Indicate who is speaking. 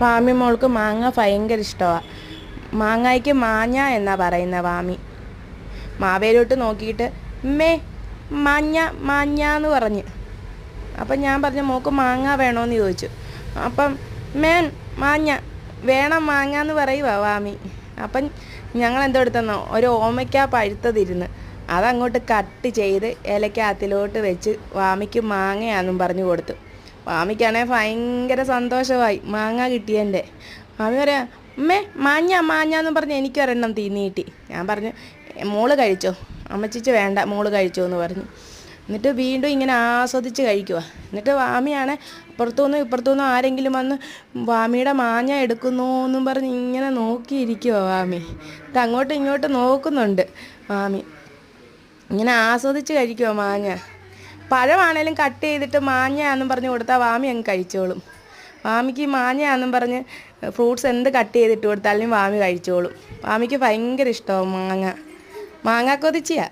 Speaker 1: വാമി മോൾക്ക് മാങ്ങ ഭയങ്കര ഇഷ്ടമാണ് മാങ്ങയ്ക്ക് മാഞ്ഞ എന്നാ പറയുന്ന വാമി. മാവേലോട്ട് നോക്കിയിട്ട് മേ മാഞ്ഞ മാഞ്ഞ എന്ന് പറഞ്ഞ്. അപ്പം ഞാൻ പറഞ്ഞു മോക്ക് മാങ്ങ വേണോന്ന് ചോദിച്ചു. അപ്പം മേൻ മാഞ്ഞ വേണം മാങ്ങ എന്ന് പറയുക വാമി. അപ്പം ഞങ്ങൾ എന്തോ എടുത്തെന്നോ ഒരു ഓമയ്ക്ക പഴുത്തതിരുന്ന്. അതങ്ങോട്ട് കട്ട് ചെയ്ത് ഇലക്കകത്തിലോട്ട് വെച്ച് വാമിക്ക് മാങ്ങയാന്നും പറഞ്ഞു കൊടുത്തു. വാമിക്കാണെങ്കിൽ ഭയങ്കര സന്തോഷമായി. മാങ്ങ കിട്ടിയതിന്റെ മാമി പറയാ അമ്മേ മാഞ്ഞ മാഞ്ഞ എന്ന് പറഞ്ഞ് എനിക്കൊരെണ്ണം തീന്നി കിട്ടി. ഞാൻ പറഞ്ഞു മോൾ കഴിച്ചോ? അമ്മച്ചിച്ച് വേണ്ട മോൾ കഴിച്ചോ എന്ന് പറഞ്ഞു. എന്നിട്ട് വീണ്ടും ഇങ്ങനെ ആസ്വദിച്ച് കഴിക്കുക എന്നിട്ട് വാമിയാണ് അപ്പുറത്തുനിന്നും ഇപ്പുറത്തുനിന്നും ആരെങ്കിലും വന്ന് വാമിയുടെ മാഞ്ഞ എടുക്കുന്നു എന്നും പറഞ്ഞ് ഇങ്ങനെ നോക്കിയിരിക്കുക വാമി. എന്നിട്ട് അങ്ങോട്ടും ഇങ്ങോട്ടും നോക്കുന്നുണ്ട് വാമി ഇങ്ങനെ ആസ്വദിച്ച് കഴിക്കുമോ മാങ്ങ. പഴമാണേലും കട്ട് ചെയ്തിട്ട് മാഞ്ഞാന്നും പറഞ്ഞ് കൊടുത്താൽ വാമി അങ്ങ് കഴിച്ചോളും. വാമിക്ക് മാഞ്ഞാന്നും പറഞ്ഞ് ഫ്രൂട്ട്സ് എന്ത് കട്ട് ചെയ്തിട്ട് കൊടുത്താലും വാമി കഴിച്ചോളും. വാമിക്ക് ഭയങ്കര ഇഷ്ടമാണ് മാങ്ങ. മാങ്ങ കൊതിച്ചിയാ